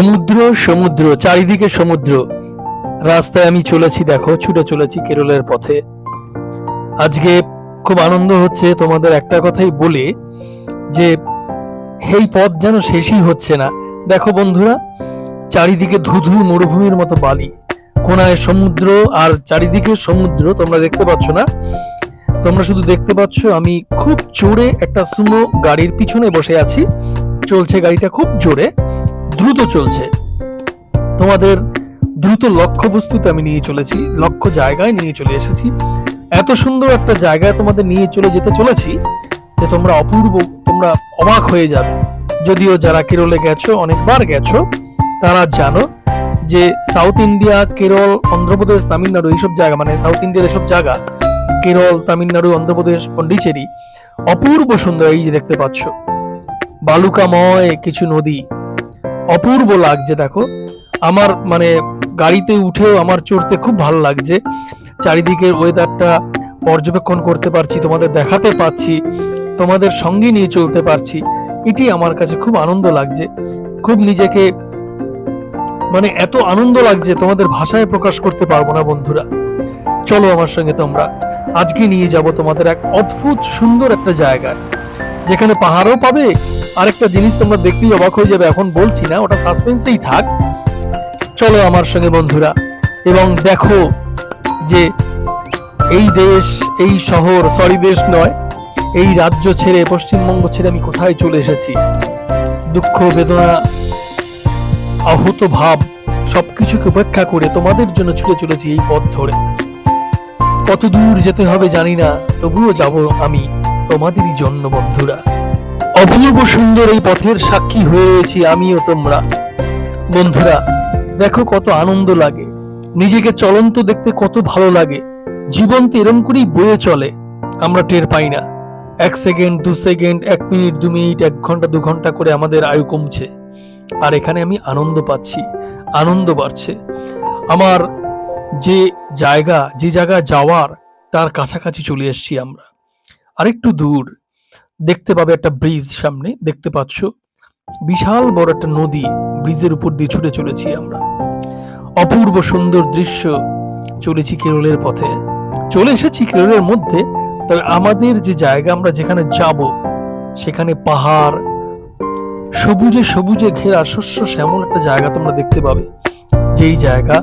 সমুদ্র সমুদ্র, চারিদিকে সমুদ্র। রাস্তায় আমি চলেছি, দেখো, ছুটে চলেছি কেরলের পথে। আজকে খুব আনন্দ হচ্ছে তোমাদের একটা কথাই বলে, যে এই পথ যেন শেষই হচ্ছে না। দেখো বন্ধুরা, চারিদিকে ধুধু মরুভূমির মতো বালি। কোনায় সমুদ্র আর চারিদিকে সমুদ্র, তোমরা দেখতে পাচ্ছ না। তোমরা শুধু দেখতে পাচ্ছ, আমি খুব জোরে একটা সুমো গাড়ির পিছনে বসে আছি। চলছে গাড়িটা খুব জোরে। দ্রুত চলছে। তোমাদের দ্রুত লক্ষ্যবস্তুতে আমি নিয়ে চলেছি, লক্ষ্য জায়গায় নিয়ে চলে এসেছি। এত সুন্দর একটা জায়গায় তোমাদের নিয়ে চলে যেতে চলেছি যে তোমরা অপূর্ব, তোমরা অবাক হয়ে যাবে। যদিও যারা কেরলে গেছো, অনেকবার গেছো, তারা জানো যে সাউথ ইন্ডিয়া, কেরল, অন্ধ্রপ্রদেশ, তামিলনাড়ু এইসব জায়গা মানে সাউথ ইন্ডিয়ার এসব জায়গা, কেরল, তামিলনাড়ু, অন্ধ্রপ্রদেশ, পন্ডিচেরি, অপূর্ব সুন্দর এই যে দেখতে পাচ্ছ। বালুকাময় কিছু নদী অপূর্ব লাগছে, দেখো। আমার মানে গাড়িতে উঠেও আমার চড়তে খুব ভালো লাগছে। চারিদিকের ওয়েদারটা পর্যবেক্ষণ করতে পারছি, তোমাদের দেখাতে পাচ্ছি তোমাদের সঙ্গে নিয়ে চলতে পারছি। এটি আমার কাছে খুব আনন্দ লাগছে। খুব নিজেকে মানে এত আনন্দ লাগছে, তোমাদের ভাষায় প্রকাশ করতে পারব না, বন্ধুরা। চলো আমার সঙ্গে তোমরা। আজকে নিয়ে যাব তোমাদের এক অদ্ভুত সুন্দর একটা জায়গায়। যেখানে পাহাড়ও পাবে আরেকটা জিনিস তোমরা দেখলেই অবাক হয়ে যাবে, এখন বলছি না, ওটা সাসপেন্সেই থাক। চলো আমার সঙ্গে বন্ধুরা, এবং দেখো যে এই দেশ, এই শহর সরি দেশ নয়, এই রাজ্য ছেড়ে, পশ্চিমবঙ্গ ছেড়ে আমি কোথায় চলে এসেছি? দুঃখ, বেদনা, আহত ভাব, সবকিছুকে উপেক্ষা করে তোমাদের জন্য ছুটে চলেছি এই পথ ধরে। কত দূর যেতে হবে জানি না, তবুও যাব আমি তোমাদেরই জন্য, বন্ধুরা। অপূর্ব সুন্দর এই পথের সাক্ষী হয়ে রয়েছি আমিও তোমরা। বন্ধুরা, দেখো কত আনন্দ লাগে। নিজেকে চলন্ত দেখতে কত ভালো লাগে। জীবন তো এরম করেই বয়ে চলে, আমরা টের পাই না। এক সেকেন্ড, দু সেকেন্ড, এক মিনিট, দু মিনিট, এক ঘণ্টা, দু ঘণ্টা করে আমাদের আয়ু কমছে। আর এখানে আমি আনন্দ পাচ্ছি, আনন্দ বাড়ছে। আমার যে জায়গা যে জায়গা যাওয়ার, তার কাছাকাছি চলে এসেছি আমরা। আরেকটু দূর দেখতে পাবে একটা ব্রিজ সামনে, দেখতে পাচ্ছ? বিশাল বড় একটা নদী ব্রিজের উপর দিয়ে ছুটে চলেছি আমরা। অপূর্ব সুন্দর দৃশ্য, চলেছি কেরলের পথে। চলে এসেছি কেরলের মধ্যে, তবে আমাদের যে জায়গা আমরা যেখানে যাব, সেখানে পাহাড়, সবুজে সবুজে ঘেরা শস্য শ্যামল একটা জায়গা তোমরা দেখতে পাবে। যেই জায়গা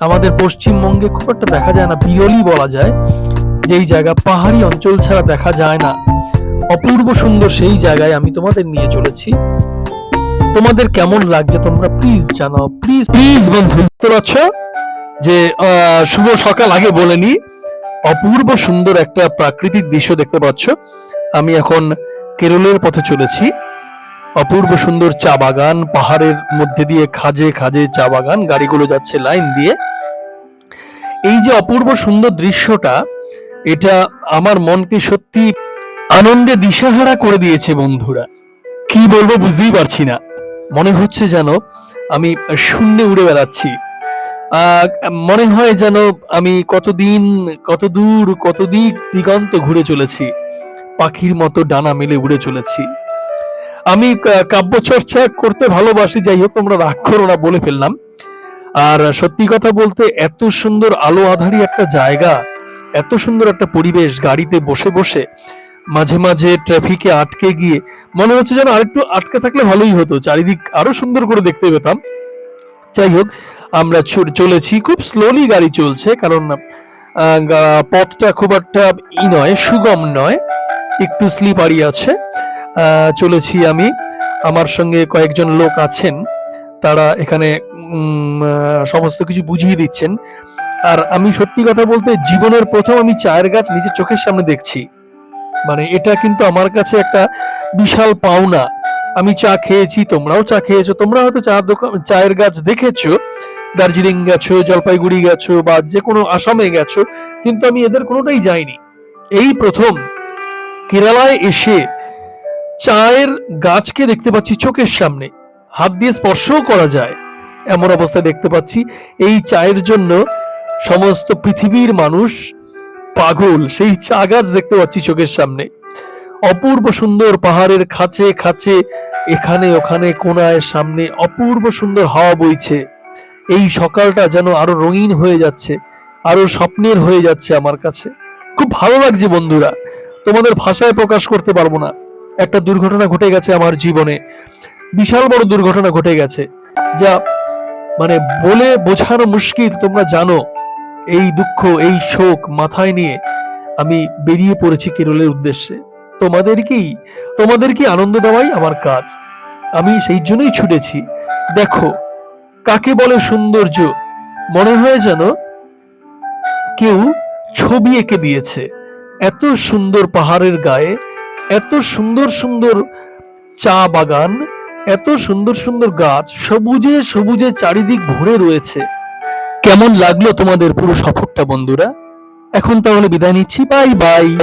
আমাদের পশ্চিমবঙ্গে খুব একটা দেখা যায় না, বিরলই বলা যায়। যেই জায়গা পাহাড়ি অঞ্চল ছাড়া দেখা যায় না। অপূর্ব সুন্দর সেই জায়গায় আমি তোমাদের নিয়ে চলেছি। তোমাদের কেমন লাগছে তোমরা প্লিজ জানাও প্লিজ প্লিজ বন্ধু, বুঝতে পারছ? যে শুভ সকাল, আগে বলেনি অপূর্ব সুন্দর একটা প্রাকৃতিক দৃশ্য দেখতে পাচ্ছ। আমি এখন কেরলের পথে চলেছি। অপূর্ব সুন্দর চা বাগান, পাহাড়ের মধ্যে দিয়ে খাজে খাজে চা বাগান, গাড়িগুলো যাচ্ছে লাইন দিয়ে। এই যে অপূর্ব সুন্দর দৃশ্যটা, এটা আমার মনকে সত্যি আনন্দে দিশাহারা করে দিয়েছে বন্ধুরা। কি বলব বুঝতেই পারছি না। মনে হচ্ছে যেন আমি শূন্যে উড়ে বেড়াচ্ছি। মনে হয় যেন আমি কতদিন কত দূর কত দিক দিগন্ত ঘুরে চলেছি। পাখির মতো ডানা মেলে উড়ে চলেছি। আমি কাব্য চর্চা করতে ভালোবাসি, যাই হোক, তোমরা রাগ করো না বলে ফেললাম। আর সত্যি কথা বলতে, এত সুন্দর আলো আধারি একটা জায়গা, এত সুন্দর একটা পরিবেশ, গাড়িতে বসে বসে মাঝে মাঝে ট্রাফিকে আটকে গিয়ে মনে হচ্ছে যেন আরেকটু আটকে থাকলে ভালোই হতো। চারিদিক আরও সুন্দর করে দেখতে পেতাম। যাই হোক, আমরা চলেছি। খুব স্লোলি গাড়ি চলছে, কারণ পথটা খুব একটা ই নয়, সুগম নয়। একটু স্লিপারি আছে। চলেছি আমি। আমার সঙ্গে কয়েকজন লোক আছেন। তারা এখানে সমস্ত কিছু বুঝিয়ে দিচ্ছেন। আর আমি সত্যি কথা বলতে, জীবনের প্রথম আমি চায়ের গাছ নিজের চোখের সামনে দেখছি। মানে এটা কিন্তু আমার কাছে একটা বিশাল পাওনা। আমি চা খেয়েছি, তোমরাও চা খেয়েছো, তোমরা হয়তো চা দোকান, চায়ের গাছ দেখেছ, দার্জিলিং গেছো, জলপাইগুড়ি গেছো বা যে কোনো আসামে গেছো, কিন্তু আমি এদের কোনোটাই যাইনি। এই প্রথম কেরালায় এসে চায়ের গাছকে দেখতে পাচ্ছি চোখের সামনে। হাত দিয়ে স্পর্শও করা যায়। এমন অবস্থায় দেখতে পাচ্ছি এই চায়ের জন্য সমস্ত পৃথিবীর মানুষ পাগল, সেই চা গাছ দেখতে পাচ্ছি চোখের সামনে। অপূর্ব সুন্দর পাহাড়ের খাঁচে খাঁচে, এখানে ওখানে কোনায় সামনে অপূর্ব সুন্দর হাওয়া বইছে। এই সকালটা যেন আরও রঙিন হয়ে যাচ্ছে, আরও স্বপ্নের হয়ে যাচ্ছে আমার কাছে। খুব ভালো লাগছে বন্ধুরা, তোমাদের ভাষায় প্রকাশ করতে পারব না। একটা দুর্ঘটনা ঘটে গেছে আমার জীবনে, বিশাল বড় দুর্ঘটনা ঘটে গেছে। যা মানে বলে বোঝানো মুশকিল, তোমরা জানো। এই দুঃখ, এই শোক মাথায় নিয়ে আমি বেরিয়ে পড়েছি কেরলের উদ্দেশ্যে। তোমাদেরকেই তোমাদেরকে আনন্দ দেওয়াই আমার কাজ। আমি সেই জন্যই ছুটেছি। দেখো, কাকে বলে সৌন্দর্য? মনে হয় যেন কেউ ছবি এঁকে দিয়েছে। এত সুন্দর পাহাড়ের গায়ে, এত সুন্দর সুন্দর চা বাগান, এত সুন্দর সুন্দর গাছ, সবুজে সবুজে চারিদিক ভরে রয়েছে। কেমন লাগল তোমাদের পুরো সফরটা বন্ধুরা? এখন তাহলে বিদায় নিচ্ছি। Bye bye.